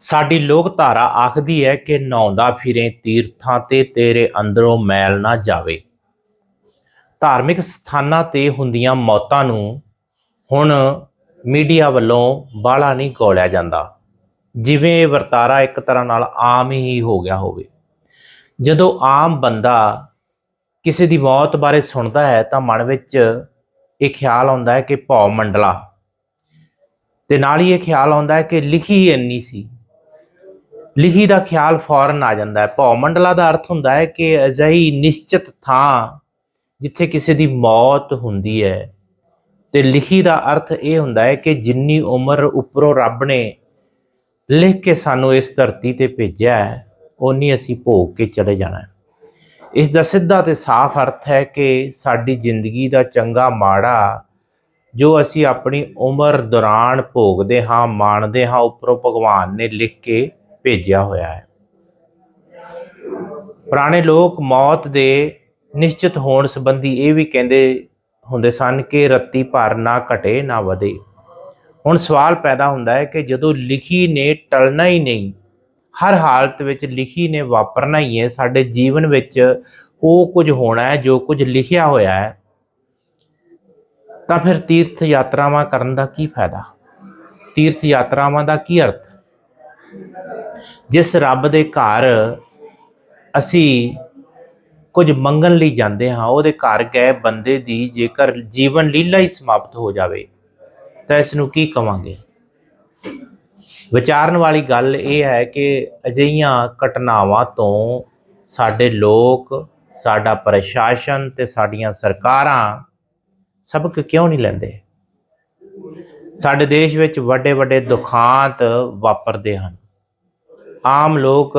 ਸਾਡੀ ਲੋਕ ਧਾਰਾ ਆਖਦੀ ਹੈ ਕਿ ਨਹਾਉਂਦਾ ਫਿਰੇ ਤੀਰਥਾਂ ਤੇ ਤੇਰੇ ਅੰਦਰੋਂ ਮੈਲ ਨਾ ਜਾਵੇ। ਧਾਰਮਿਕ ਸਥਾਨਾਂ ਤੇ ਹੁੰਦੀਆਂ ਮੌਤਾਂ ਨੂੰ ਹੁਣ ਮੀਡੀਆ ਵੱਲੋਂ ਬਾਹਲਾ ਨਹੀਂ ਗੋਲਿਆ ਜਾਂਦਾ। ਜਿਵੇਂ ਇਹ ਵਰਤਾਰਾ ਇੱਕ ਤਰ੍ਹਾਂ ਨਾਲ ਆਮ ਹੀ ਹੋ ਗਿਆ ਹੋਵੇ। ਜਦੋਂ ਆਮ ਬੰਦਾ ਕਿਸੇ ਦੀ ਮੌਤ ਬਾਰੇ ਸੁਣਦਾ ਹੈ ਤਾਂ ਮਨ ਵਿੱਚ ਇਹ ਖਿਆਲ ਆਉਂਦਾ ਹੈ ਕਿ ਭੌ ਮੰਡਲਾ। ਤੇ ਨਾਲ ਹੀ ਇਹ ਖਿਆਲ ਆਉਂਦਾ ਹੈ ਕਿ ਲਿਖੀ ਹੀ ਇੰਨੀ ਸੀ। ਲਿਖੀ ਦਾ ਖਿਆਲ ਫੌਰਨ ਆ ਜਾਂਦਾ ਹੈ। ਭੌ ਮੰਡਲਾ ਦਾ ਅਰਥ ਹੁੰਦਾ ਹੈ ਕਿ ਅਜਿਹੀ ਨਿਸ਼ਚਿਤ ਥਾਂ ਜਿੱਥੇ ਕਿਸੇ ਦੀ ਮੌਤ ਹੁੰਦੀ ਹੈ। ਤੇ ਲਿਖੀ ਦਾ ਅਰਥ ਇਹ ਹੁੰਦਾ ਹੈ ਕਿ ਜਿੰਨੀ ਉਮਰ ਉੱਪਰੋਂ ਰੱਬ ਨੇ ਲਿਖ ਕੇ ਸਾਨੂੰ ਇਸ ਧਰਤੀ ਤੇ ਭੇਜਿਆ ਹੈ, ਓਨੀ ਅਸੀਂ ਭੋਗ ਕੇ ਚਲੇ ਜਾਣਾ ਹੈ। ਇਸ ਦਾ ਸਿੱਧਾ ਤੇ ਸਾਫ਼ ਅਰਥ ਹੈ ਕਿ ਸਾਡੀ ਜ਼ਿੰਦਗੀ ਦਾ ਚੰਗਾ ਮਾੜਾ ਜੋ ਅਸੀਂ ਆਪਣੀ ਉਮਰ ਦੌਰਾਨ ਭੋਗਦੇ ਹਾਂ, ਮਾਣਦੇ ਹਾਂ, ਉੱਪਰੋਂ ਭਗਵਾਨ ਨੇ ਲਿਖ ਕੇ ਭੇਜਿਆ ਹੋਇਆ ਹੈ। ਪੁਰਾਣੇ ਲੋਕ ਮੌਤ ਦੇ ਨਿਸ਼ਚਿਤ ਹੋਣ ਸੰਬੰਧੀ ਇਹ ਵੀ ਕਹਿੰਦੇ ਹੁੰਦੇ ਸਨ ਕਿ ਰੱਤੀ ਭਰ ਨਾ ਘਟੇ, ਨਾ ਵਧੇ। ਹੁਣ ਸਵਾਲ ਪੈਦਾ ਹੁੰਦਾ ਹੈ ਕਿ ਜਦੋਂ ਲਿਖੀ ਨੇ ਟਲਣਾ ਹੀ ਨਹੀਂ, ਹਰ ਹਾਲਤ ਵਿੱਚ ਲਿਖੀ ਨੇ ਵਾਪਰਨਾ ਹੀ ਹੈ, ਸਾਡੇ ਜੀਵਨ ਵਿੱਚ ਉਹ ਕੁਝ ਹੋਣਾ ਹੈ ਜੋ ਕੁਝ ਲਿਖਿਆ ਹੋਇਆ ਹੈ। ਤਾਂ ਫਿਰ ਤੀਰਥ ਯਾਤਰਾਵਾਂ ਕਰਨ ਦਾ ਕੀ ਫਾਇਦਾ? ਤੀਰਥ ਯਾਤਰਾਵਾਂ ਦਾ ਕੀ ਅਰਥ ਜਿਸ ਰੱਬ ਦੇ ਘਰ ਅਸੀਂ ਕੁਝ ਮੰਗਣ ਲਈ ਜਾਂਦੇ ਹਾਂ, ਉਹਦੇ ਘਰ ਗਏ ਬੰਦੇ ਦੀ ਜੇਕਰ ਜੀਵਨ ਲੀਲਾ ਹੀ ਸਮਾਪਤ ਹੋ ਜਾਵੇ, ਤਾਂ ਇਸ ਨੂੰ ਕੀ ਕਵਾਂਗੇ? ਵਿਚਾਰਨ ਵਾਲੀ ਗੱਲ ਇਹ ਹੈ ਕਿ ਅਜਿਹੀਆਂ ਘਟਨਾਵਾਂ ਤੋਂ ਸਾਡੇ ਲੋਕ, ਸਾਡਾ ਪ੍ਰਸ਼ਾਸਨ ਤੇ ਸਾਡੀਆਂ ਸਰਕਾਰਾਂ ਸਬਕ ਕਿਉਂ ਨਹੀਂ ਲੈਂਦੇ? ਸਾਡੇ ਦੇਸ਼ ਵਿੱਚ ਵੱਡੇ ਵੱਡੇ ਦੁਖਾਂਤ ਵਾਪਰਦੇ ਹਨ। ਆਮ ਲੋਕ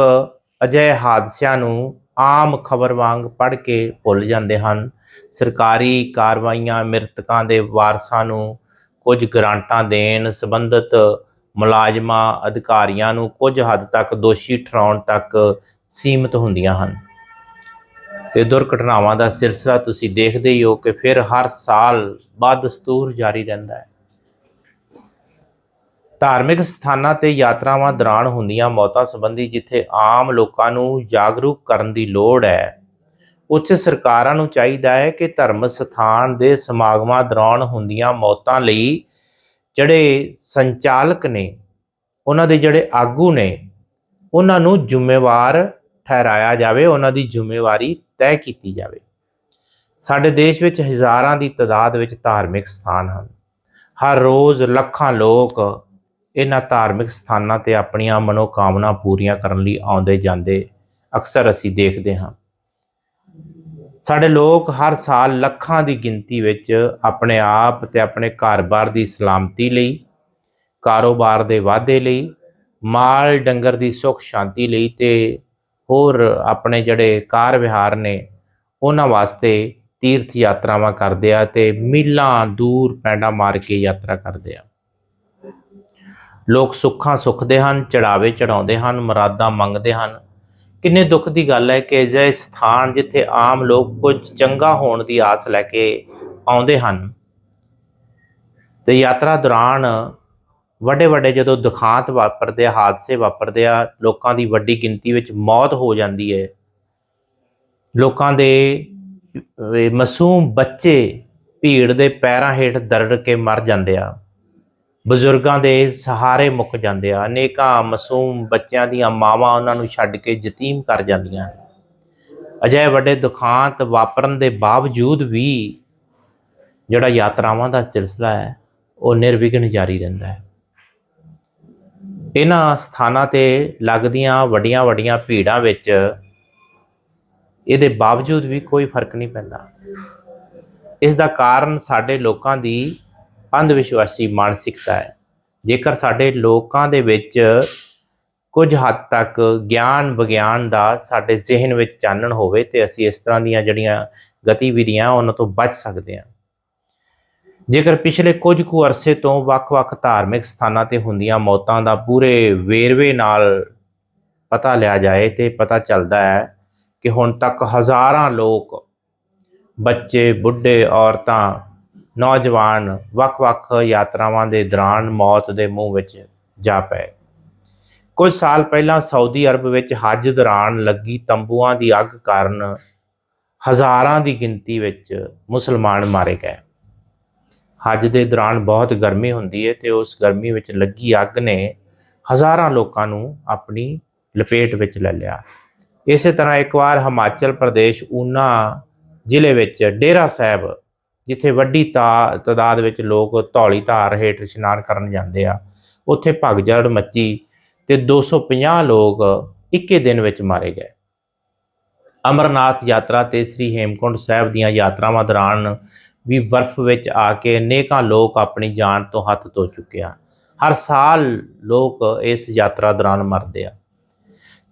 ਅਜਿਹੇ ਹਾਦਸਿਆਂ ਨੂੰ ਆਮ ਖਬਰ ਵਾਂਗ ਪੜ੍ਹ ਕੇ ਭੁੱਲ ਜਾਂਦੇ ਹਨ। ਸਰਕਾਰੀ ਕਾਰਵਾਈਆਂ ਮ੍ਰਿਤਕਾਂ ਦੇ ਵਾਰਸਾਂ ਨੂੰ ਕੁਝ ਗ੍ਰਾਂਟਾਂ ਦੇਣ ਸੰਬੰਧਿਤ ਮੁਲਾਜ਼ਮਾਂ ਅਧਿਕਾਰੀਆਂ ਨੂੰ ਕੁਝ ਹੱਦ ਤੱਕ ਦੋਸ਼ੀ ਠਹਿਰਾਉਣ ਤੱਕ ਸੀਮਿਤ ਹੁੰਦੀਆਂ ਹਨ। ਤੇ ਦੁਰਘਟਨਾਵਾਂ ਦਾ ਸਿਲਸਿਲਾ ਤੁਸੀਂ ਦੇਖਦੇ ਹੀ ਹੋ ਕਿ ਫਿਰ ਹਰ ਸਾਲ ਬਾਅਦ ਦਸਤੂਰ ਜਾਰੀ ਰਹਿੰਦਾ ਹੈ। ਧਾਰਮਿਕ ਸਥਾਨਾਂ ਤੇ ਯਾਤਰਾਵਾਂ ਦੌਰਾਨ ਹੁੰਦੀਆਂ ਮੌਤਾਂ ਸੰਬੰਧੀ ਜਿੱਥੇ ਆਮ ਲੋਕਾਂ ਨੂੰ ਜਾਗਰੂਕ ਕਰਨ ਦੀ ਲੋੜ ਹੈ। ਉੱਥੇ ਸਰਕਾਰਾਂ ਨੂੰ ਚਾਹੀਦਾ ਹੈ ਕਿ ਧਰਮ ਸਥਾਨ ਦੇ ਸਮਾਗਮਾਂ ਦੌਰਾਨ ਹੁੰਦੀਆਂ ਮੌਤਾਂ ਲਈ ਜਿਹੜੇ ਸੰਚਾਲਕ ਨੇ, ਉਹਨਾਂ ਦੇ ਜਿਹੜੇ ਆਗੂ ਨੇ, ਉਹਨਾਂ ਨੂੰ ਜ਼ਿੰਮੇਵਾਰ ਠਹਿਰਾਇਆ ਜਾਵੇ, ਉਹਨਾਂ ਦੀ ਜ਼ਿੰਮੇਵਾਰੀ ਤੈਅ ਕੀਤੀ ਜਾਵੇ। ਸਾਡੇ ਦੇਸ਼ ਵਿੱਚ ਹਜ਼ਾਰਾਂ ਦੀ ਤਾਦਾਦ ਵਿੱਚ ਧਾਰਮਿਕ ਸਥਾਨ ਹਨ। ਹਰ ਰੋਜ਼ ਲੱਖਾਂ ਲੋਕ ਇਹਨਾਂ ਧਾਰਮਿਕ ਸਥਾਨਾਂ ਤੇ ਆਪਣੀਆਂ ਮਨੋਕਾਮਨਾ ਪੂਰੀਆਂ ਕਰਨ ਲਈ ਆਉਂਦੇ ਜਾਂਦੇ ਅਕਸਰ ਅਸੀਂ ਦੇਖਦੇ ਹਾਂ। ਸਾਡੇ ਲੋਕ ਹਰ ਸਾਲ ਲੱਖਾਂ ਦੀ ਗਿਣਤੀ ਵਿੱਚ ਆਪਣੇ ਆਪ ਤੇ ਆਪਣੇ ਘਰ-ਬਾਰ ਦੀ ਸਲਾਮਤੀ ਲਈ, ਕਾਰੋਬਾਰ ਦੇ ਵਾਧੇ ਲਈ, ਮਾਲ ਡੰਗਰ ਦੀ ਸੁੱਖ ਸ਼ਾਂਤੀ ਲਈ ਤੇ ਹੋਰ ਆਪਣੇ ਜਿਹੜੇ ਕਾਰ ਵਿਹਾਰ ਨੇ, ਉਹਨਾਂ ਵਾਸਤੇ ਤੀਰਥ ਯਾਤਰਾਵਾਂ ਕਰਦੇ ਆ ਤੇ ਮੀਲਾਂ ਦੂਰ ਪੈਂਡਾ ਮਾਰ ਕੇ ਯਾਤਰਾ ਕਰਦੇ ਆ। ਲੋਕ ਸੁੱਖਾਂ ਸੁਖਦੇ ਹਨ ਚੜਾਵੇ ਚੜਾਉਂਦੇ ਹਨ ਮੁਰਾਦਾਂ ਮੰਗਦੇ ਹਨ। ਕਿੰਨੇ ਦੁੱਖ ਦੀ ਗੱਲ ਹੈ ਕਿ ਅਜਿਹੇ ਸਥਾਨ ਜਿੱਥੇ ਆਮ ਲੋਕ ਕੁਝ ਚੰਗਾ ਹੋਣ ਦੀ ਆਸ ਲੈ ਕੇ ਆਉਂਦੇ ਹਨ। ਤੇ ਯਾਤਰਾ ਦੌਰਾਨ ਵੱਡੇ ਵੱਡੇ ਜਦੋਂ ਦੁਖਾਂਤ ਵਾਪਰਦੇ ਆ ਹਾਦਸੇ ਵਾਪਰਦੇ ਆ ਲੋਕਾਂ ਦੀ ਵੱਡੀ ਗਿਣਤੀ ਵਿੱਚ ਮੌਤ ਹੋ ਜਾਂਦੀ ਹੈ। ਲੋਕਾਂ ਦੇ ਅਹ, ਮਾਸੂਮ ਬੱਚੇ ਭੀੜ ਦੇ ਪੈਰਾਂ ਹੇਠ ਦਰੜ ਕੇ ਮਰ ਜਾਂਦੇ ਆ। ਬਜ਼ੁਰਗਾਂ ਦੇ ਸਹਾਰੇ ਮੁੱਕ ਜਾਂਦੇ ਆ। ਅਨੇਕਾਂ ਮਾਸੂਮ ਬੱਚਿਆਂ ਦੀਆਂ ਮਾਵਾਂ ਉਹਨਾਂ ਨੂੰ ਛੱਡ ਕੇ ਯਤੀਮ ਕਰ ਜਾਂਦੀਆਂ ਅਜਿਹੇ ਵੱਡੇ ਦੁਖਾਂਤ ਵਾਪਰਨ ਦੇ ਬਾਵਜੂਦ ਵੀ ਜਿਹੜਾ ਯਾਤਰਾਵਾਂ ਦਾ ਸਿਲਸਿਲਾ ਹੈ, ਉਹ ਨਿਰਵਿਘਨ ਜਾਰੀ ਰਹਿੰਦਾ ਹੈ। ਇਹਨਾਂ ਸਥਾਨਾਂ ਤੇ ਲੱਗਦੀਆਂ ਵੱਡੀਆਂ ਵੱਡੀਆਂ ਭੀੜਾਂ ਵਿੱਚ ਇਹਦੇ ਬਾਵਜੂਦ ਵੀ ਕੋਈ ਫ਼ਰਕ ਨਹੀਂ ਪੈਂਦਾ। ਇਸ ਦਾ ਕਾਰਨ ਸਾਡੇ ਲੋਕਾਂ ਦੀ ਅੰਧ ਵਿਸ਼ਵਾਸੀ ਮਾਨਸਿਕਤਾ ਹੈ। ਜੇਕਰ ਸਾਡੇ ਲੋਕਾਂ ਦੇ ਵਿੱਚ ਕੁਝ ਹੱਦ ਤੱਕ ਗਿਆਨ ਵਿਗਿਆਨ ਦਾ ਸਾਡੇ ਜ਼ਿਹਨ ਵਿੱਚ ਚਾਨਣ ਹੋਵੇ, ਤੇ ਅਸੀਂ ਇਸ ਤਰ੍ਹਾਂ ਦੀਆਂ ਜਿਹੜੀਆਂ ਗਤੀਵਿਧੀਆਂ ਉਹਨਾਂ ਤੋਂ ਬਚ ਸਕਦੇ ਹਾਂ। ਜੇਕਰ ਪਿਛਲੇ ਕੁਝ ਕੁ ਅਰਸੇ ਤੋਂ ਵੱਖ-ਵੱਖ ਧਾਰਮਿਕ ਸਥਾਨਾਂ ਤੇ ਹੁੰਦੀਆਂ ਮੌਤਾਂ ਦਾ ਪੂਰੇ ਵੇਰਵੇ ਨਾਲ ਪਤਾ ਲਿਆ ਜਾਏ, ਤੇ ਪਤਾ ਚੱਲਦਾ ਹੈ ਕਿ ਹੁਣ ਤੱਕ ਹਜ਼ਾਰਾਂ ਲੋਕ ਬੱਚੇ, ਬੁੱਢੇ, ਔਰਤਾਂ ਨੌਜਵਾਨ ਵੱਖ-ਵੱਖ ਯਾਤਰਾਵਾਂ ਦੇ ਦੌਰਾਨ ਮੌਤ ਦੇ ਮੂੰਹ ਵਿੱਚ ਜਾ ਪਏ। ਕੁਝ ਸਾਲ ਪਹਿਲਾਂ ਸਾਊਦੀ ਅਰਬ ਵਿੱਚ ਹੱਜ ਦੌਰਾਨ ਲੱਗੀ ਤੰਬੂਆਂ ਦੀ ਅੱਗ ਕਾਰਨ ਹਜ਼ਾਰਾਂ ਦੀ ਗਿਣਤੀ ਵਿੱਚ ਮੁਸਲਮਾਨ ਮਾਰੇ ਗਏ। ਹੱਜ ਦੇ ਦੌਰਾਨ ਬਹੁਤ ਗਰਮੀ ਹੁੰਦੀ ਹੈ ਤੇ ਉਸ ਗਰਮੀ ਵਿੱਚ ਲੱਗੀ ਅੱਗ ਨੇ ਹਜ਼ਾਰਾਂ ਲੋਕਾਂ ਨੂੰ ਆਪਣੀ ਲਪੇਟ ਵਿੱਚ ਲੈ ਲਿਆ। ਇਸੇ ਤਰ੍ਹਾਂ ਇੱਕ ਵਾਰ ਹਿਮਾਚਲ ਪ੍ਰਦੇਸ਼, ਊਨਾ ਜ਼ਿਲ੍ਹੇ ਵਿੱਚ ਡੇਰਾ ਸਾਹਿਬ ਜਿੱਥੇ ਵੱਡੀ ਤਾ- ਤਾਦਾਦ ਵਿੱਚ ਲੋਕ ਧੌਲੀ ਧਾਰ ਹੇਠ ਇਸ਼ਨਾਨ ਕਰਨ ਜਾਂਦੇ ਆ, ਉੱਥੇ ਭਗਜੜ ਮੱਚੀ ਤੇ 250 ਲੋਕ ਇੱਕੇ ਦਿਨ ਵਿੱਚ ਮਾਰੇ ਗਏ। ਅਮਰਨਾਥ ਯਾਤਰਾ ਤੇ ਸ੍ਰੀ ਹੇਮਕੁੰਟ ਸਾਹਿਬ ਦੀਆਂ ਯਾਤਰਾਵਾਂ ਦੌਰਾਨ ਵੀ ਬਰਫ਼ ਵਿੱਚ ਆ ਕੇ ਅਨੇਕਾਂ ਲੋਕ ਆਪਣੀ ਜਾਨ ਤੋਂ ਹੱਥ ਧੋ ਚੁੱਕੇ ਆ। ਹਰ ਸਾਲ ਲੋਕ ਇਸ ਯਾਤਰਾ ਦੌਰਾਨ ਮਰਦੇ ਆ।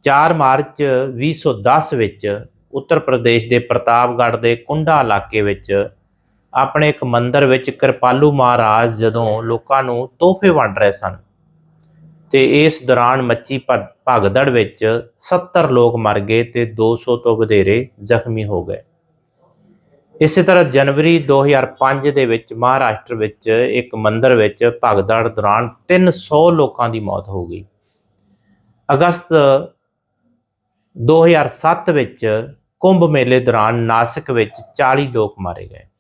4 ਮਾਰਚ 2010 ਵਿੱਚ ਉੱਤਰ ਪ੍ਰਦੇਸ਼ ਦੇ ਪ੍ਰਤਾਪਗੜ੍ਹ ਦੇ ਕੁੰਡਾ ਇਲਾਕੇ ਵਿੱਚ ਆਪਣੇ ਇੱਕ ਮੰਦਿਰ ਵਿੱਚ ਕਿਰਪਾਲੂ ਮਹਾਰਾਜ ਜਦੋਂ ਲੋਕਾਂ ਨੂੰ ਤੋਹਫੇ ਵੰਡ ਰਹੇ ਸਨ ਤੇ ਇਸ ਦੌਰਾਨ ਮੱਚੀ ਭ- ਭਗਦੜ ਵਿੱਚ 70 ਲੋਕ ਮਰ ਗਏ ਤੇ 200 ਤੋਂ ਵਧੇਰੇ ਜ਼ਖਮੀ ਹੋ ਗਏ। ਇਸੇ ਤਰ੍ਹਾਂ ਜਨਵਰੀ 2005 ਦੇ ਵਿੱਚ ਮਹਾਰਾਸ਼ਟਰ ਵਿੱਚ ਇੱਕ ਮੰਦਿਰ ਵਿੱਚ ਭਗਦੜ ਦੌਰਾਨ 300 ਲੋਕਾਂ ਦੀ ਮੌਤ ਹੋ ਗਈ। ਅਗਸਤ 2007 ਵਿੱਚ ਕੁੰਭ ਮੇਲੇ ਦੌਰਾਨ ਨਾਸਿਕ ਵਿੱਚ 40 ਲੋਕ ਮਾਰੇ ਗਏ।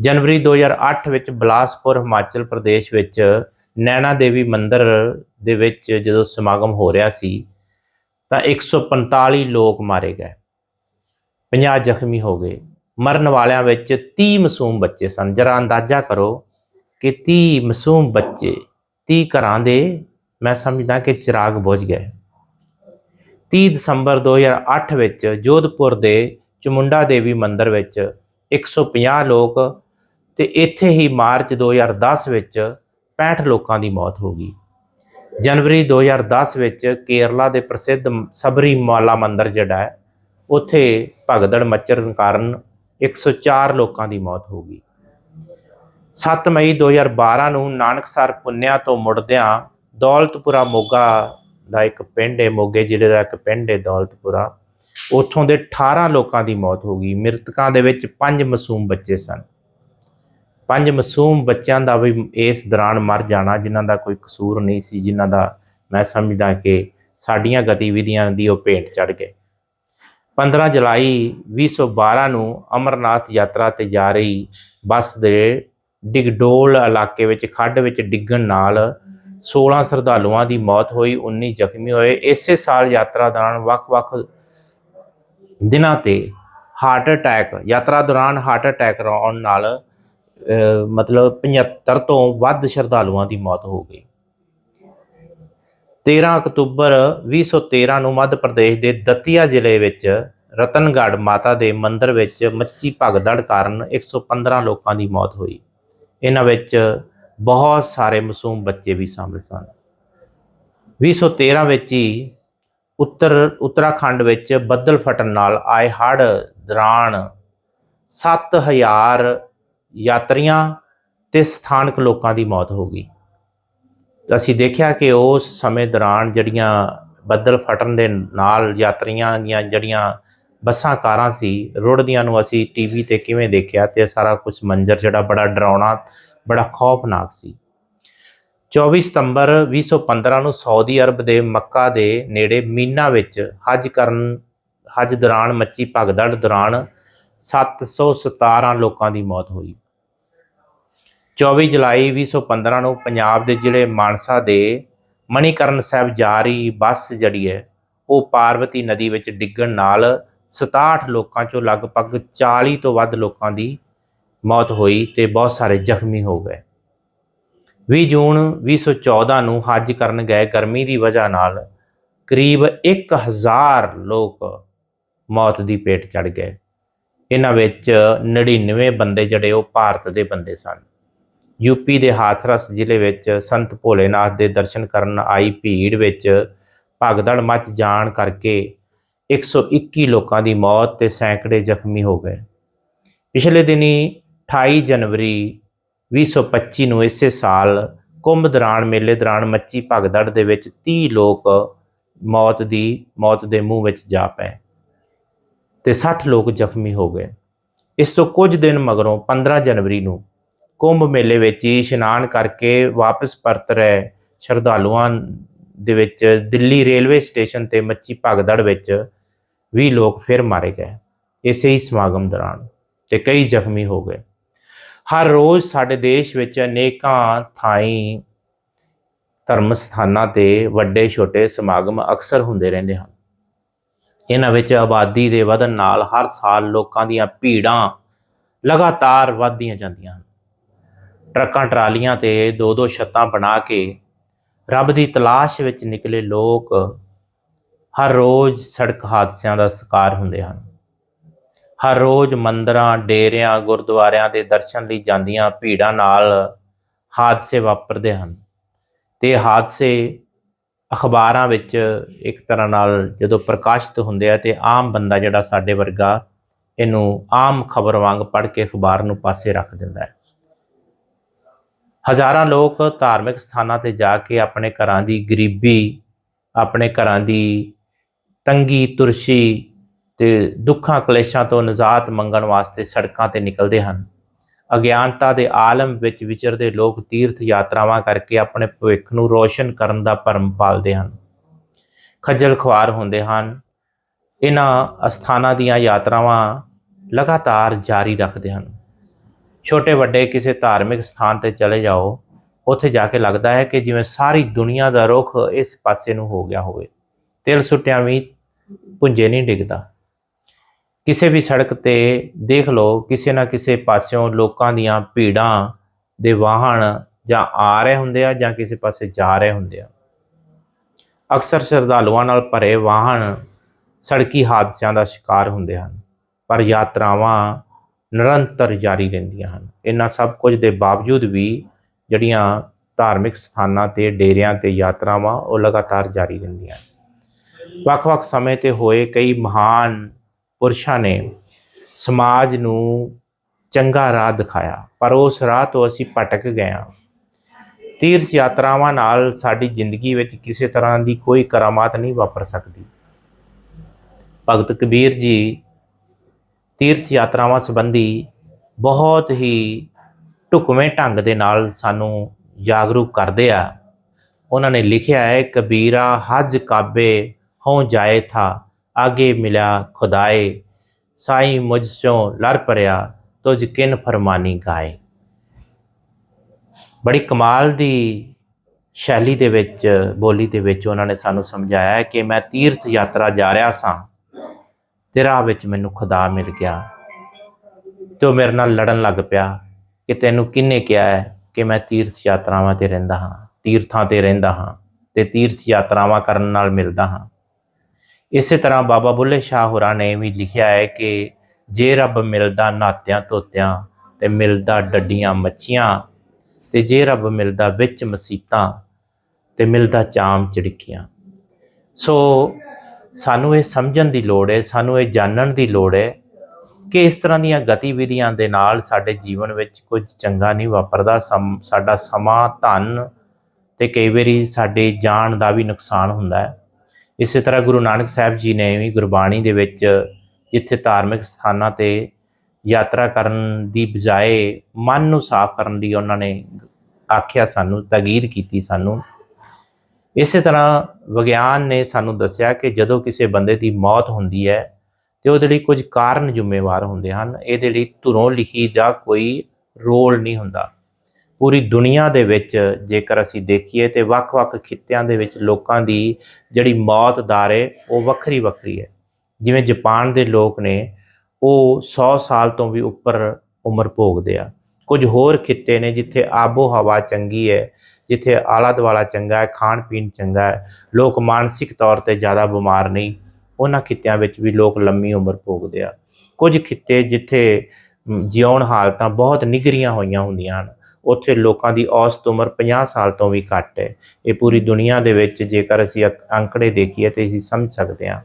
ਜਨਵਰੀ 2008 ਵਿੱਚ ਬਲਾਸਪੁਰ ਹਿਮਾਚਲ ਪ੍ਰਦੇਸ਼ ਵਿੱਚ ਨੈਣਾ ਦੇਵੀ ਮੰਦਿਰ ਦੇ ਵਿੱਚ ਜਦੋਂ ਸਮਾਗਮ ਹੋ ਰਿਹਾ ਸੀ, ਤਾਂ 145 ਲੋਕ ਮਾਰੇ ਗਏ। 50 ਜ਼ਖਮੀ ਹੋ ਗਏ। ਮਰਨ ਵਾਲਿਆਂ ਵਿੱਚ 30 ਮਾਸੂਮ ਬੱਚੇ ਸਨ। ਜਰਾ ਅੰਦਾਜ਼ਾ ਕਰੋ ਕਿ 30 ਮਾਸੂਮ ਬੱਚੇ 30 ਘਰਾਂ ਦੇ, ਮੈਂ ਸਮਝਦਾ ਕਿ ਚਿਰਾਗ ਬੁਝ ਗਏ। 30 ਦਸੰਬਰ 2008 ਵਿੱਚ ਜੋਧਪੁਰ ਦੇ ਚਮੁੰਡਾ ਦੇਵੀ ਮੰਦਿਰ ਵਿੱਚ 150 ਲੋਕ ਤੇ ਇੱਥੇ ਹੀ ਮਾਰਚ 2010 ਵਿੱਚ 65 ਲੋਕਾਂ ਦੀ ਮੌਤ ਹੋ ਗਈ। ਜਨਵਰੀ 2010 ਵਿੱਚ ਕੇਰਲਾ ਦੇ ਪ੍ਰਸਿੱਧ ਸਬਰੀ ਸਬਰੀਮਾਲਾ ਮੰਦਿਰ ਜਿਹੜਾ ਹੈ, ਉੱਥੇ ਭਗਦੜ ਮੱਚਣ ਕਾਰਨ 104 ਲੋਕਾਂ ਦੀ ਮੌਤ ਹੋ ਗਈ। 7 ਮਈ 2012 ਨੂੰ ਨਾਨਕਸਰ ਪੁੰਨਿਆ ਤੋਂ ਮੁੜਦਿਆਂ ਦੌਲਤਪੁਰਾ ਮੋਗਾ ਦਾ ਇੱਕ ਪਿੰਡ ਹੈ, ਮੋਗੇ ਜ਼ਿਲ੍ਹੇ ਦਾ ਇੱਕ ਪਿੰਡ ਹੈ ਦੌਲਤਪੁਰਾ, ਉੱਥੋਂ ਦੇ 18 ਲੋਕਾਂ ਦੀ ਮੌਤ ਹੋ ਗਈ। ਮ੍ਰਿਤਕਾਂ ਦੇ ਵਿੱਚ 5 ਮਾਸੂਮ ਬੱਚੇ ਸਨ। ਪੰਜ ਮਾਸੂਮ ਬੱਚਿਆਂ ਦਾ ਵੀ ਇਸ ਦੌਰਾਨ ਮਰ ਜਾਣਾ, ਜਿਨ੍ਹਾਂ ਦਾ ਕੋਈ ਕਸੂਰ ਨਹੀਂ ਸੀ, ਜਿਨ੍ਹਾਂ ਦਾ ਮੈਂ ਸਮਝਦਾ ਕਿ ਸਾਡੀਆਂ ਗਤੀਵਿਧੀਆਂ ਦੀ ਉਹ ਭੇਂਟ ਚੜ ਗਏ। 15 ਜੁਲਾਈ 2012 ਨੂੰ ਅਮਰਨਾਥ ਯਾਤਰਾ ਤੇ ਜਾ ਰਹੀ ਬੱਸ ਦੇ ਡਿਗਡੋਲ ਇਲਾਕੇ ਵਿੱਚ ਖੱਡ ਵਿੱਚ ਡਿੱਗਣ ਨਾਲ 16 ਸ਼ਰਧਾਲੂਆਂ ਦੀ ਮੌਤ ਹੋਈ 19 ਜ਼ਖਮੀ ਹੋਏ। ਇਸੇ ਸਾਲ ਯਾਤਰਾ ਦੌਰਾਨ ਵੱਖ-ਵੱਖ ਦਿਨਾਂ ਤੇ ਹਾਰਟ ਅਟੈਕ, ਯਾਤਰਾ ਦੌਰਾਨ ਹਾਰਟ ਅਟੈਕ ਆਉਣ ਨਾਲ ਮਤਲਬ 75 ਤੋਂ ਵੱਧ ਸ਼ਰਧਾਲੂਆਂ ਦੀ ਮੌਤ ਹੋ ਗਈ। 13 ਅਕਤੂਬਰ 2013 ਨੂੰ ਮੱਧ ਪ੍ਰਦੇਸ਼ ਦੇ ਦਤੀਆ ਜ਼ਿਲ੍ਹੇ ਵਿੱਚ ਰਤਨਗੜ੍ਹ ਮਾਤਾ ਦੇ ਮੰਦਿਰ ਵਿੱਚ ਮੱਛੀ ਭਗਦੜ ਕਾਰਨ 115 ਲੋਕਾਂ ਦੀ ਮੌਤ ਹੋਈ। ਇਹਨਾਂ ਵਿੱਚ ਬਹੁਤ ਸਾਰੇ ਮਾਸੂਮ ਬੱਚੇ ਵੀ ਸ਼ਾਮਿਲ ਸਨ। 2013 ਵਿੱਚ ਹੀ ਉੱਤਰ, ਉੱਤਰਾਖੰਡ ਵਿੱਚ ਬੱਦਲ ਫਟਣ ਨਾਲ ਆਏ ਹੜ੍ਹ ਦੌਰਾਨ 7000 ਯਾਤਰੀਆਂ ਤੇ ਸਥਾਨਕ ਲੋਕਾਂ ਦੀ ਮੌਤ ਹੋ ਗਈ। ਅਸੀਂ ਦੇਖਿਆ ਕਿ ਉਸ ਸਮੇਂ ਦੌਰਾਨ ਜਿਹੜੀਆਂ ਬੱਦਲ ਫਟਣ ਦੇ ਨਾਲ ਯਾਤਰੀਆਂ ਦੀਆਂ ਜਿਹੜੀਆਂ ਬੱਸਾਂ, ਕਾਰਾਂ ਸੀ ਰੁੜਦੀਆਂ ਨੂੰ ਅਸੀਂ ਟੀਵੀ ਤੇ ਕਿਵੇਂ ਦੇਖਿਆ ਤੇ ਸਾਰਾ ਕੁਝ ਮੰਜ਼ਰ ਜਿਹੜਾ ਬੜਾ ਡਰਾਉਣਾ, ਬੜਾ ਖੌਫਨਾਕ ਸੀ। 24 ਸਤੰਬਰ 2015 ਨੂੰ ਸਾਊਦੀ ਅਰਬ ਦੇ ਮੱਕਾ ਦੇ ਨੇੜੇ ਮੀਨਾ ਵਿੱਚ ਹਜ ਕਰਨ, ਹਜ ਦੌਰਾਨ ਮੱਚੀ ਭਗਦੜ ਦੌਰਾਨ 717 ਲੋਕਾਂ ਦੀ ਮੌਤ ਹੋਈ। 24 ਜੁਲਾਈ 2015 ਨੂੰ ਪੰਜਾਬ ਦੇ ਜ਼ਿਲ੍ਹੇ ਮਾਨਸਾ ਦੇ ਮਣੀਕਰਨ ਸਾਹਿਬ ਜਾ ਰਹੀ ਬੱਸ ਜਿਹੜੀ ਹੈ, ਉਹ ਪਾਰਵਤੀ ਨਦੀ ਵਿੱਚ ਡਿੱਗਣ ਨਾਲ 67 ਲੋਕਾਂ ਚੋਂ ਲਗਭਗ 40 ਤੋਂ ਵੱਧ ਲੋਕਾਂ ਦੀ ਮੌਤ ਹੋਈ ਤੇ ਬਹੁਤ ਸਾਰੇ ਜ਼ਖਮੀ ਹੋ ਗਏ। 20 ਜੂਨ 2014 ਨੂੰ ਹੱਜ ਕਰਨ ਗਏ ਗਰਮੀ ਦੀ ਵਜ੍ਹਾ ਨਾਲ ਕਰੀਬ 1000 ਲੋਕ ਮੌਤ ਦੀ ਪੇਟ ਚੜ ਗਏ। ਇਹਨਾਂ ਵਿੱਚ 99 ਬੰਦੇ ਜਿਹੜੇ ਉਹ ਭਾਰਤ ਦੇ ਬੰਦੇ ਸਨ। ਯੂਪੀ ਦੇ ਹਾਥਰਸ ਜ਼ਿਲ੍ਹੇ ਵਿੱਚ ਸੰਤ ਭੋਲੇਨਾਥ ਦੇ ਦਰਸ਼ਨ ਕਰਨ ਆਈ ਭੀੜ ਵਿੱਚ ਭਗਦੜ ਮਚ ਜਾਣ ਕਰਕੇ 121 ਲੋਕਾਂ ਦੀ ਮੌਤ ਤੇ ਸੈਂਕੜੇ ਜ਼ਖਮੀ ਹੋ ਗਏ। ਪਿਛਲੇ ਦਿਨੀ 28 ਜਨਵਰੀ 2025 ਨੂੰ ਇਸੇ ਸਾਲ ਕੁੰਭ ਦੌਰਾਨ ਮੇਲੇ ਦੌਰਾਨ ਮੱਚੀ ਭਗਦੜ ਦੇ ਵਿੱਚ 30 ਲੋਕ ਮੌਤ ਦੀ, ਮੌਤ ਦੇ ਮੂੰਹ ਵਿੱਚ ਜਾ ਪਏ। ਤੇ 60 ਲੋਕ ਜ਼ਖਮੀ ਹੋ ਗਏ। ਇਸ ਤੋਂ ਕੁਝ ਦਿਨ ਮਗਰੋਂ 15 ਜਨਵਰੀ ਨੂੰ ਕੁੰਭ ਮੇਲੇ ਵਿੱਚ ਹੀ ਇਸ਼ਨਾਨ ਕਰਕੇ ਵਾਪਸ ਪਰਤ ਰਹੇ ਸ਼ਰਧਾਲੂਆਂ ਦੇ ਵਿੱਚ ਦਿੱਲੀ ਰੇਲਵੇ ਸਟੇਸ਼ਨ ਤੇ ਮੱਛੀ ਭਗਦੜ ਵਿੱਚ 20 ਲੋਕ ਫਿਰ ਮਾਰੇ ਗਏ। ਇਸੇ ਹੀ ਸਮਾਗਮ ਦੌਰਾਨ ਤੇ ਕਈ ਜ਼ਖਮੀ ਹੋ ਗਏ। ਹਰ ਰੋਜ਼ ਸਾਡੇ ਦੇਸ਼ ਵਿੱਚ ਅਨੇਕਾਂ ਥਾਈਂ ਧਰਮ ਸਥਾਨਾਂ ਤੇ ਵੱਡੇ ਛੋਟੇ ਸਮਾਗਮ ਅਕਸਰ ਹੁੰਦੇ ਰਹਿੰਦੇ ਹਨ। ਇਹਨਾਂ ਵਿੱਚ ਆਬਾਦੀ ਦੇ ਵਧਣ ਨਾਲ ਹਰ ਸਾਲ ਲੋਕਾਂ ਦੀਆਂ ਭੀੜਾਂ ਲਗਾਤਾਰ ਵੱਧਦੀਆਂ ਜਾਂਦੀਆਂ ਹਨ। ਟਰੱਕਾਂ, ਟਰਾਲੀਆਂ ਤੇ ਦੋ ਦੋ ਛੱਤਾਂ ਬਣਾ ਕੇ ਰੱਬ ਦੀ ਤਲਾਸ਼ ਵਿੱਚ ਨਿਕਲੇ ਲੋਕ ਹਰ ਰੋਜ਼ ਸੜਕ ਹਾਦਸਿਆਂ ਦਾ ਸ਼ਿਕਾਰ ਹੁੰਦੇ ਹਨ। ਹਰ ਰੋਜ਼ ਮੰਦਰਾਂ, ਡੇਰਿਆਂ, ਗੁਰਦੁਆਰਿਆਂ ਦੇ ਦਰਸ਼ਨ ਲਈ ਜਾਂਦੀਆਂ ਭੀੜਾਂ ਨਾਲ ਹਾਦਸੇ ਵਾਪਰਦੇ ਹਨ ਤੇ ਹਾਦਸੇ ਅਖਬਾਰਾਂ ਵਿੱਚ ਇੱਕ ਤਰ੍ਹਾਂ ਨਾਲ ਜਦੋਂ ਪ੍ਰਕਾਸ਼ਿਤ ਹੁੰਦੇ ਆ ਤੇ ਆਮ ਬੰਦਾ ਜਿਹੜਾ ਸਾਡੇ ਵਰਗਾ, ਇਹਨੂੰ ਆਮ ਖਬਰ ਵਾਂਗ ਪੜ੍ਹ ਕੇ ਅਖਬਾਰ ਨੂੰ ਪਾਸੇ ਰੱਖ ਦਿੰਦਾ ਹੈ। ਹਜ਼ਾਰਾਂ ਲੋਕ ਧਾਰਮਿਕ ਸਥਾਨਾਂ ਤੇ ਜਾ ਕੇ ਆਪਣੇ ਘਰਾਂ ਦੀ ਗਰੀਬੀ, ਆਪਣੇ ਘਰਾਂ ਦੀ ਤੰਗੀ, ਤੁਰਸ਼ੀ ਤੇ ਦੁੱਖਾਂ ਕਲੇਸ਼ਾਂ ਤੋਂ ਨਿਜਾਤ ਮੰਗਣ ਵਾਸਤੇ ਸੜਕਾਂ ਤੇ ਨਿਕਲਦੇ ਹਨ। ਅਗਿਆਨਤਾ ਦੇ ਆਲਮ ਵਿੱਚ ਵਿਚਰਦੇ ਲੋਕ ਤੀਰਥ ਯਾਤਰਾਵਾਂ ਕਰਕੇ ਆਪਣੇ ਭਵਿੱਖ ਨੂੰ ਰੋਸ਼ਨ ਕਰਨ ਦਾ ਭਰਮ ਪਾਲਦੇ ਹਨ। ਖੱਜਲ ਖੁਆਰ ਹੁੰਦੇ ਹਨ। ਇਹਨਾਂ ਅਸਥਾਨਾਂ ਦੀਆਂ ਯਾਤਰਾਵਾਂ ਲਗਾਤਾਰ ਜਾਰੀ ਰੱਖਦੇ ਹਨ। ਛੋਟੇ ਵੱਡੇ ਕਿਸੇ ਧਾਰਮਿਕ ਸਥਾਨ ਤੇ ਚਲੇ ਜਾਓ, ਉੱਥੇ ਜਾ ਕੇ ਲੱਗਦਾ ਹੈ ਕਿ ਜਿਵੇਂ ਸਾਰੀ ਦੁਨੀਆ ਦਾ ਰੁਖ ਇਸ ਪਾਸੇ ਨੂੰ ਹੋ ਗਿਆ ਹੋਵੇ। ਤਿਲ ਸੁੱਟਿਆਂ ਵੀ ਪੁੰਜੇ ਨਹੀਂ ਡਿੱਗਦਾ। ਕਿਸੇ ਵੀ ਸੜਕ ਤੇ ਦੇਖ ਲਓ, ਕਿਸੇ ਨਾ ਕਿਸੇ ਪਾਸਿਓਂ ਲੋਕਾਂ ਦੀਆਂ ਭੀੜਾਂ ਦੇ ਵਾਹਨ ਜਾਂ ਆ ਰਹੇ ਹੁੰਦੇ ਆ ਜਾਂ ਕਿਸੇ ਪਾਸੇ ਜਾ ਰਹੇ ਹੁੰਦੇ ਆ। ਅਕਸਰ ਸ਼ਰਧਾਲੂਆਂ ਨਾਲ ਭਰੇ ਵਾਹਨ ਸੜਕੀ ਹਾਦਸਿਆਂ ਦਾ ਸ਼ਿਕਾਰ ਹੁੰਦੇ ਹਨ, ਪਰ ਯਾਤਰਾਵਾਂ ਨਿਰੰਤਰ ਜਾਰੀ ਰਹਿੰਦੀਆਂ ਹਨ। ਇਹਨਾਂ ਸਭ ਕੁਝ ਦੇ ਬਾਵਜੂਦ ਵੀ ਜਿਹੜੀਆਂ ਧਾਰਮਿਕ ਸਥਾਨਾਂ ਤੇ, ਡੇਰਿਆਂ ਤੇ ਯਾਤਰਾਵਾਂ ਉਹ ਲਗਾਤਾਰ ਜਾਰੀ ਰਹਿੰਦੀਆਂ ਹਨ। ਵੱਖ-ਵੱਖ ਸਮੇਂ ਤੇ ਹੋਏ ਕਈ ਮਹਾਨ ਪੁਰਸ਼ਾਂ ਨੇ ਸਮਾਜ ਨੂੰ ਚੰਗਾ ਰਾਹ ਦਿਖਾਇਆ, ਪਰ ਉਸ ਰਾਹ ਤੋਂ ਅਸੀਂ ਭਟਕ ਗਏ ਹਾਂ। ਤੀਰਥ ਯਾਤਰਾਵਾਂ ਨਾਲ ਸਾਡੀ ਜ਼ਿੰਦਗੀ ਵਿੱਚ ਕਿਸੇ ਤਰ੍ਹਾਂ ਦੀ ਕੋਈ ਕਰਾਮਾਤ ਨਹੀਂ ਵਾਪਰ ਸਕਦੀ। ਭਗਤ ਕਬੀਰ ਜੀ ਤੀਰਥ ਯਾਤਰਾਵਾਂ ਸੰਬੰਧੀ ਬਹੁਤ ਹੀ ਢੁਕਵੇਂ ਢੰਗ ਦੇ ਨਾਲ ਸਾਨੂੰ ਜਾਗਰੂਕ ਕਰਦੇ ਆ। ਉਹਨਾਂ ਨੇ ਲਿਖਿਆ ਹੈ, ਕਬੀਰਾ ਹਜ ਕਾਬੇ ਹੋਂ ਜਾਏ ਥਾ। ਆਗੇ ਮਿਲਿਆ ਖੁਦਾਏ ਸਾਈ ਮੁਝ ਸੋਂ ਲੜ ਪਰਿਆ ਤੁਝ ਕਿਨ ਫਰਮਾਨੀ ਗਾਏ ਬੜੀ ਕਮਾਲ ਦੀ ਸ਼ੈਲੀ ਦੇ ਵਿੱਚ ਬੋਲੀ ਦੇ ਵਿੱਚ ਉਹਨਾਂ ਨੇ ਸਾਨੂੰ ਸਮਝਾਇਆ ਕਿ ਮੈਂ ਤੀਰਥ ਯਾਤਰਾ ਜਾ ਰਿਹਾ ਸਾਂ ਤੇ ਰਾਹ ਵਿੱਚ ਮੈਨੂੰ ਖੁਦਾ ਮਿਲ ਗਿਆ ਤੇ ਉਹ ਮੇਰੇ ਨਾਲ ਲੜਨ ਲੱਗ ਪਿਆ ਕਿ ਤੈਨੂੰ ਕਿੰਨੇ ਕਿਹਾ ਹੈ ਕਿ ਮੈਂ ਤੀਰਥ ਯਾਤਰਾਵਾਂ ਤੇ ਰਹਿੰਦਾ ਹਾਂ ਤੀਰਥਾਂ ਤੇ ਰਹਿੰਦਾ ਹਾਂ ਤੇ ਤੀਰਥ ਯਾਤਰਾਵਾਂ ਕਰਨ ਨਾਲ ਮਿਲਦਾ ਹਾਂ ਇਸੇ ਤਰ੍ਹਾਂ ਬਾਬਾ ਬੁੱਲੇ ਸ਼ਾਹ ਹੋਰਾਂ ਨੇ ਵੀ ਲਿਖਿਆ ਹੈ ਕਿ ਜੇ ਰੱਬ ਮਿਲਦਾ ਨਾਤਿਆਂ ਧੋਤਿਆਂ ਤੇ ਮਿਲਦਾ ਡੱਡੀਆਂ ਮੱਛੀਆਂ, ਤੇ ਜੇ ਰੱਬ ਮਿਲਦਾ ਵਿੱਚ ਮਸੀਤਾਂ ਤੇ ਮਿਲਦਾ ਚਾਮ ਚੜਿੱਕੀਆਂ। ਸੋ ਸਾਨੂੰ ਇਹ ਸਮਝਣ ਦੀ ਲੋੜ ਹੈ, ਸਾਨੂੰ ਇਹ ਜਾਣਨ ਦੀ ਲੋੜ ਹੈ ਕਿ ਇਸ ਤਰ੍ਹਾਂ ਦੀਆਂ ਗਤੀਵਿਧੀਆਂ ਦੇ ਨਾਲ ਸਾਡੇ ਜੀਵਨ ਵਿੱਚ ਕੁਝ ਚੰਗਾ ਨਹੀਂ ਵਾਪਰਦਾ, ਸਮ- ਸਾਡਾ ਸਮਾਂ ਧਨ ਤੇ ਕਈ ਵਾਰੀ ਸਾਡੇ ਜਾਨ ਦਾ ਵੀ ਨੁਕਸਾਨ ਹੁੰਦਾ ਹੈ। ਇਸੇ ਤਰ੍ਹਾਂ ਗੁਰੂ ਨਾਨਕ ਸਾਹਿਬ ਜੀ ਨੇ ਵੀ ਗੁਰਬਾਣੀ ਦੇ ਵਿੱਚ ਜਿੱਥੇ ਧਾਰਮਿਕ ਸਥਾਨਾਂ ਤੇ ਯਾਤਰਾ ਕਰਨ ਦੀ ਬਜਾਏ ਮਨ ਨੂੰ ਸਾਫ਼ ਕਰਨ ਦੀ ਉਹਨਾਂ ਨੇ ਆਖਿਆ ਸਾਨੂੰ ਤਾਕੀਦ ਕੀਤੀ ਸਾਨੂੰ। ਇਸੇ ਤਰ੍ਹਾਂ ਵਿਗਿਆਨ ਨੇ ਸਾਨੂੰ ਦੱਸਿਆ ਕਿ ਜਦੋਂ ਕਿਸੇ ਬੰਦੇ ਦੀ ਮੌਤ ਹੁੰਦੀ ਹੈ ਤੇ ਉਹਦੇ ਲਈ ਕੁਝ ਕਾਰਨ ਜ਼ਿੰਮੇਵਾਰ ਹੁੰਦੇ ਹਨ, ਇਹਦੇ ਲਈ ਧੁਰੋਂ ਲਿਖੀ ਦਾ ਕੋਈ ਰੋਲ ਨਹੀਂ ਹੁੰਦਾ। ਪੂਰੀ ਦੁਨੀਆ ਦੇ ਵਿੱਚ ਜੇਕਰ ਅਸੀਂ ਦੇਖੀਏ ਤੇ ਵੱਖ-ਵੱਖ ਖਿੱਤਿਆਂ ਦੇ ਵਿੱਚ ਲੋਕਾਂ ਦੀ ਜਿਹੜੀ ਮੌਤ ਦਰ ਹੈ ਉਹ ਵੱਖਰੀ ਵੱਖਰੀ ਹੈ। ਜਿਵੇਂ ਜਾਪਾਨ ਦੇ ਲੋਕ ਨੇ ਉਹ 100 ਸਾਲ ਤੋਂ ਵੀ ਉੱਪਰ ਉਮਰ ਭੋਗਦੇ ਆ। ਕੁਝ ਹੋਰ ਖਿੱਤੇ ਨੇ ਜਿੱਥੇ ਆਬੋ ਹਵਾ ਚੰਗੀ ਹੈ ਜਿੱਥੇ ਆਲਾ ਦੁਆਲਾ ਚੰਗਾ ਹੈ ਖਾਣ ਪੀਣ ਚੰਗਾ ਹੈ। ਲੋਕ ਮਾਨਸਿਕ ਤੌਰ ਤੇ ਜ਼ਿਆਦਾ ਬਿਮਾਰ ਨਹੀਂ ਉਹਨਾਂ ਖਿੱਤਿਆਂ ਵਿੱਚ ਵੀ ਲੋਕ ਲੰਮੀ ਉਮਰ ਭੋਗਦੇ ਆ। ਕੁਝ ਖਿੱਤੇ ਜਿੱਥੇ ਮ, ਜਿਉਣ ਹਾਲਤਾਂ ਬਹੁਤ ਨਿਗਰੀਆਂ ਹੋਈਆਂ ਹੁੰਦੀਆਂ ਹਨ। ਉੱਥੇ ਲੋਕਾਂ ਦੀ ਔਸਤ ਉਮਰ 50 ਸਾਲ ਤੋਂ ਵੀ ਘੱਟ ਹੈ। ਇਹ ਪੂਰੀ ਦੁਨੀਆ ਦੇ ਵਿੱਚ ਜੇਕਰ ਅਸੀਂ ਅੰਕ- ਅੰਕੜੇ ਦੇਖੀਏ ਤੇ ਅਸੀਂ ਸਮਝ ਸਕਦੇ ਹਾਂ।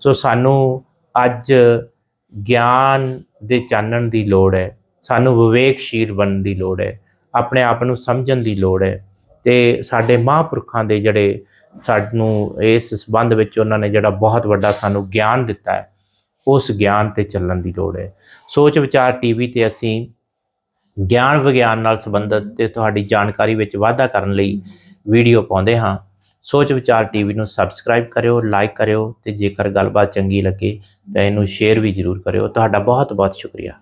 ਸੋ ਸਾਨੂੰ ਅੱਜ ਗਿਆਨ ਦੇ ਚਾਨਣ ਦੀ ਲੋੜ ਹੈ। ਸਾਨੂੰ ਵਿਵੇਕਸ਼ੀਲ ਬਣਨ ਦੀ ਲੋੜ ਹੈ। ਆਪਣੇ ਆਪ ਨੂੰ ਸਮਝਣ ਦੀ ਲੋੜ ਹੈ। ਤੇ ਸਾਡੇ ਮਹਾਂਪੁਰਖਾਂ ਦੇ ਜਿਹੜੇ ਸਾਨੂੰ ਇਸ ਸੰਬੰਧ ਵਿੱਚ ਉਹਨਾਂ ਨੇ ਜਿਹੜਾ ਬਹੁਤ ਵੱਡਾ ਸਾਨੂੰ ਗਿਆਨ ਦਿੱਤਾ ਹੈ, ਉਸ ਗਿਆਨ ਤੇ ਚੱਲਣ ਦੀ ਲੋੜ ਹੈ। ਸੋਚ ਵਿਚਾਰ ਟੀਵੀ ਤੇ ਅਸੀਂ ਗਿਆਨ ਵਿਗਿਆਨ ਨਾਲ ਸੰਬੰਧਿਤ ਤੇ ਤੁਹਾਡੀ ਜਾਣਕਾਰੀ ਵਿੱਚ ਵਾਧਾ ਕਰਨ ਲਈ ਵੀਡੀਓ ਪਾਉਂਦੇ ਹਾਂ। ਸੋਚ ਵਿਚਾਰ ਟੀਵੀ ਨੂੰ ਸਬਸਕ੍ਰਾਈਬ ਕਰਿਓ, ਲਾਈਕ ਕਰਿਓ ਤੇ ਜੇਕਰ ਗੱਲਬਾਤ ਚੰਗੀ ਲੱਗੇ ਤਾਂ ਇਹਨੂੰ ਸ਼ੇਅਰ ਵੀ ਜ਼ਰੂਰ ਕਰਿਓ। ਤੁਹਾਡਾ ਬਹੁਤ ਬਹੁਤ ਸ਼ੁਕਰੀਆ।